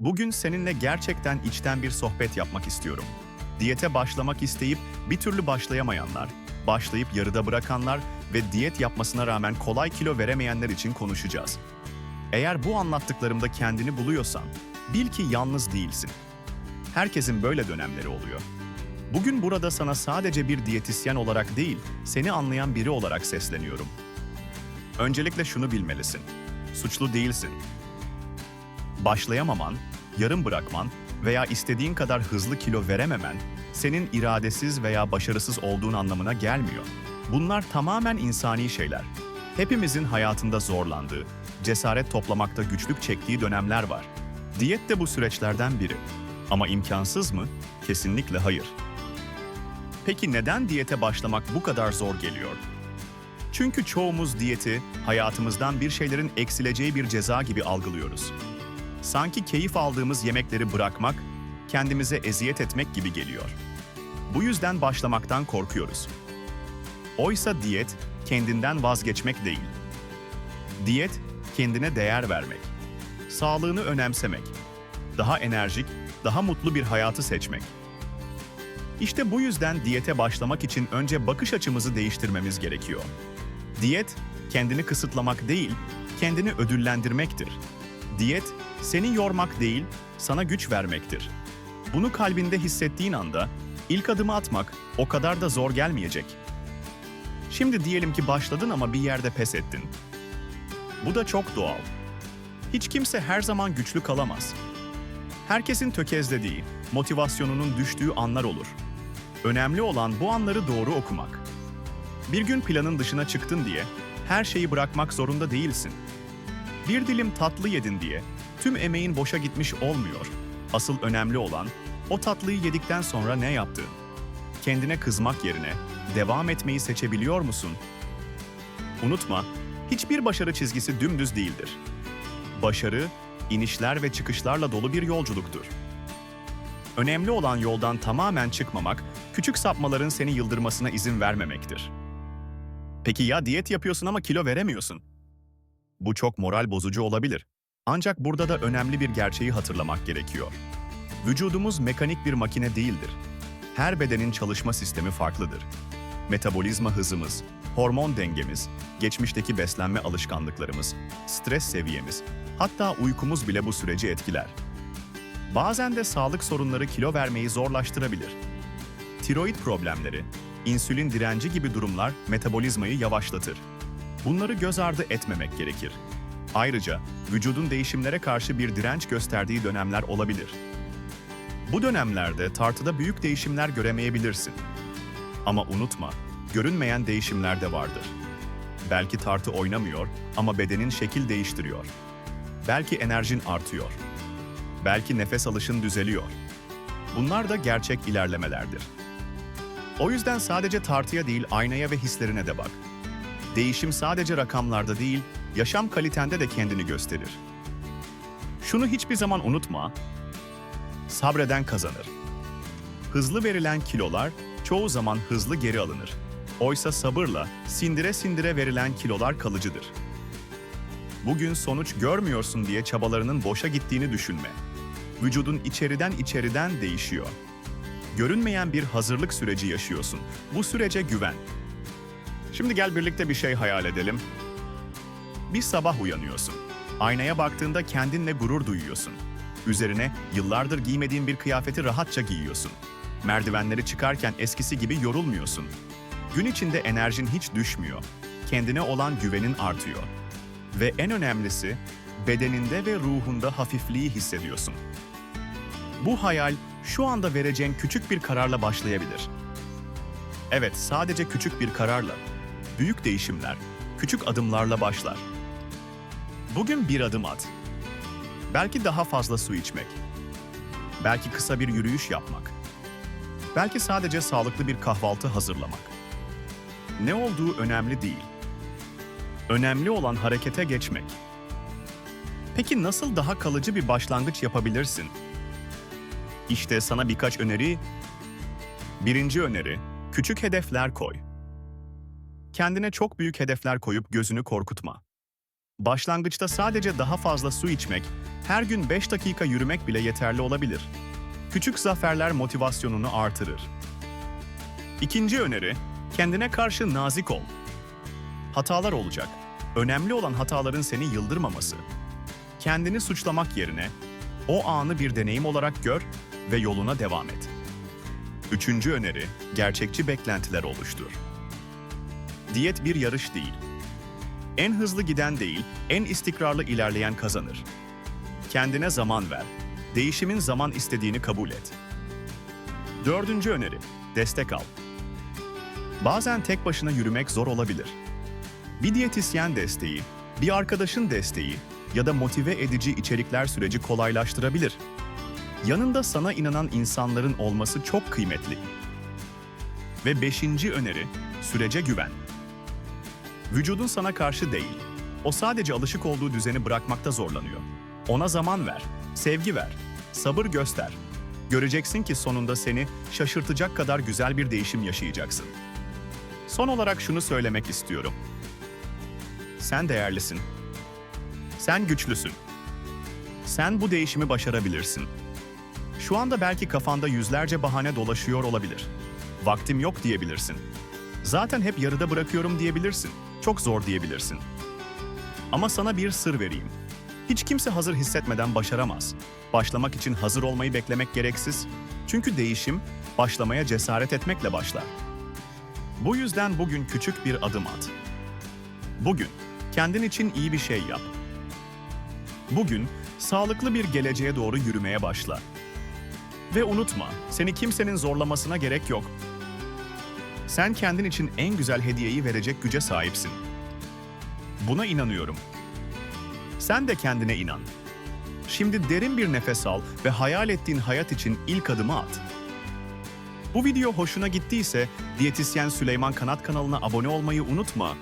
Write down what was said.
Bugün seninle gerçekten içten bir sohbet yapmak istiyorum. Diyete başlamak isteyip bir türlü başlayamayanlar, başlayıp yarıda bırakanlar ve diyet yapmasına rağmen kolay kilo veremeyenler için konuşacağız. Eğer bu anlattıklarımda kendini buluyorsan, bil ki yalnız değilsin. Herkesin böyle dönemleri oluyor. Bugün burada sana sadece bir diyetisyen olarak değil, seni anlayan biri olarak sesleniyorum. Öncelikle şunu bilmelisin. Suçlu değilsin. Başlayamaman, yarım bırakman veya istediğin kadar hızlı kilo verememen senin iradesiz veya başarısız olduğun anlamına gelmiyor. Bunlar tamamen insani şeyler. Hepimizin hayatında zorlandığı, cesaret toplamakta güçlük çektiği dönemler var. Diyet de bu süreçlerden biri. Ama imkansız mı? Kesinlikle hayır. Peki neden diyete başlamak bu kadar zor geliyor? Çünkü çoğumuz diyeti hayatımızdan bir şeylerin eksileceği bir ceza gibi algılıyoruz. Sanki keyif aldığımız yemekleri bırakmak, kendimize eziyet etmek gibi geliyor. Bu yüzden başlamaktan korkuyoruz. Oysa diyet kendinden vazgeçmek değil. Diyet kendine değer vermek, sağlığını önemsemek, daha enerjik, daha mutlu bir hayatı seçmek. İşte bu yüzden diyete başlamak için önce bakış açımızı değiştirmemiz gerekiyor. Diyet kendini kısıtlamak değil, kendini ödüllendirmektir. Diyet seni yormak değil, sana güç vermektir. Bunu kalbinde hissettiğin anda ilk adımı atmak o kadar da zor gelmeyecek. Şimdi diyelim ki başladın ama bir yerde pes ettin. Bu da çok doğal. Hiç kimse her zaman güçlü kalamaz. Herkesin tökezlediği, motivasyonunun düştüğü anlar olur. Önemli olan bu anları doğru okumak. Bir gün planın dışına çıktın diye her şeyi bırakmak zorunda değilsin. Bir dilim tatlı yedin diye tüm emeğin boşa gitmiş olmuyor. Asıl önemli olan o tatlıyı yedikten sonra ne yaptığın. Kendine kızmak yerine devam etmeyi seçebiliyor musun? Unutma, hiçbir başarı çizgisi dümdüz değildir. Başarı, inişler ve çıkışlarla dolu bir yolculuktur. Önemli olan yoldan tamamen çıkmamak, küçük sapmaların seni yıldırmasına izin vermemektir. Peki ya diyet yapıyorsun ama kilo veremiyorsun? Bu çok moral bozucu olabilir. Ancak burada da önemli bir gerçeği hatırlamak gerekiyor. Vücudumuz mekanik bir makine değildir. Her bedenin çalışma sistemi farklıdır. Metabolizma hızımız, hormon dengemiz, geçmişteki beslenme alışkanlıklarımız, stres seviyemiz, hatta uykumuz bile bu süreci etkiler. Bazen de sağlık sorunları kilo vermeyi zorlaştırabilir. Tiroid problemleri, insülin direnci gibi durumlar metabolizmayı yavaşlatır. Bunları göz ardı etmemek gerekir. Ayrıca vücudun değişimlere karşı bir direnç gösterdiği dönemler olabilir. Bu dönemlerde tartıda büyük değişimler göremeyebilirsin. Ama unutma, görünmeyen değişimler de vardır. Belki tartı oynamıyor ama bedenin şekil değiştiriyor. Belki enerjin artıyor. Belki nefes alışın düzeliyor. Bunlar da gerçek ilerlemelerdir. O yüzden sadece tartıya değil aynaya ve hislerine de bak. Değişim sadece rakamlarda değil, yaşam kalitende de kendini gösterir. Şunu hiçbir zaman unutma. Sabreden kazanır. Hızlı verilen kilolar çoğu zaman hızlı geri alınır. Oysa sabırla, sindire sindire verilen kilolar kalıcıdır. Bugün sonuç görmüyorsun diye çabalarının boşa gittiğini düşünme. Vücudun içeriden içeriden değişiyor. Görünmeyen bir hazırlık süreci yaşıyorsun. Bu sürece güven. Şimdi gel birlikte bir şey hayal edelim. Bir sabah uyanıyorsun. Aynaya baktığında kendinle gurur duyuyorsun. Üzerine yıllardır giymediğin bir kıyafeti rahatça giyiyorsun. Merdivenleri çıkarken eskisi gibi yorulmuyorsun. Gün içinde enerjin hiç düşmüyor. Kendine olan güvenin artıyor. Ve en önemlisi, bedeninde ve ruhunda hafifliği hissediyorsun. Bu hayal şu anda vereceğin küçük bir kararla başlayabilir. Evet, sadece küçük bir kararla. Büyük değişimler, küçük adımlarla başlar. Bugün bir adım at. Belki daha fazla su içmek. Belki kısa bir yürüyüş yapmak. Belki sadece sağlıklı bir kahvaltı hazırlamak. Ne olduğu önemli değil. Önemli olan harekete geçmek. Peki nasıl daha kalıcı bir başlangıç yapabilirsin? İşte sana birkaç öneri. Birinci öneri, küçük hedefler koy. Kendine çok büyük hedefler koyup gözünü korkutma. Başlangıçta sadece daha fazla su içmek Her gün 5 dakika yürümek bile yeterli olabilir. Küçük zaferler motivasyonunu artırır. İkinci öneri, kendine karşı nazik ol. Hatalar olacak. Önemli olan hataların seni yıldırmaması. Kendini suçlamak yerine o anı bir deneyim olarak gör ve yoluna devam et. Üçüncü öneri, gerçekçi beklentiler oluştur. Diyet bir yarış değil. En hızlı giden değil, en istikrarlı ilerleyen kazanır. Kendine zaman ver. Değişimin zaman istediğini kabul et. Dördüncü öneri, destek al. Bazen tek başına yürümek zor olabilir. Bir diyetisyen desteği, bir arkadaşın desteği ya da motive edici içerikler süreci kolaylaştırabilir. Yanında sana inanan insanların olması çok kıymetli. Ve beşinci öneri, sürece güven. Vücudun sana karşı değil. O sadece alışık olduğu düzeni bırakmakta zorlanıyor. Ona zaman ver, sevgi ver, sabır göster. Göreceksin ki sonunda seni şaşırtacak kadar güzel bir değişim yaşayacaksın. Son olarak şunu söylemek istiyorum. Sen değerlisin. Sen güçlüsün. Sen bu değişimi başarabilirsin. Şu anda belki kafanda yüzlerce bahane dolaşıyor olabilir. Vaktim yok diyebilirsin. Zaten hep yarıda bırakıyorum diyebilirsin. Çok zor diyebilirsin. Ama sana bir sır vereyim. Hiç kimse hazır hissetmeden başaramaz. Başlamak için hazır olmayı beklemek gereksiz. Çünkü değişim başlamaya cesaret etmekle başlar. Bu yüzden bugün küçük bir adım at. Bugün kendin için iyi bir şey yap. Bugün sağlıklı bir geleceğe doğru yürümeye başla. Ve unutma, seni kimsenin zorlamasına gerek yok. Sen kendin için en güzel hediyeyi verecek güce sahipsin. Buna inanıyorum. Sen de kendine inan. Şimdi derin bir nefes al ve hayal ettiğin hayat için ilk adımı at. Bu video hoşuna gittiyse Diyetisyen Süleyman Kanat kanalına abone olmayı unutma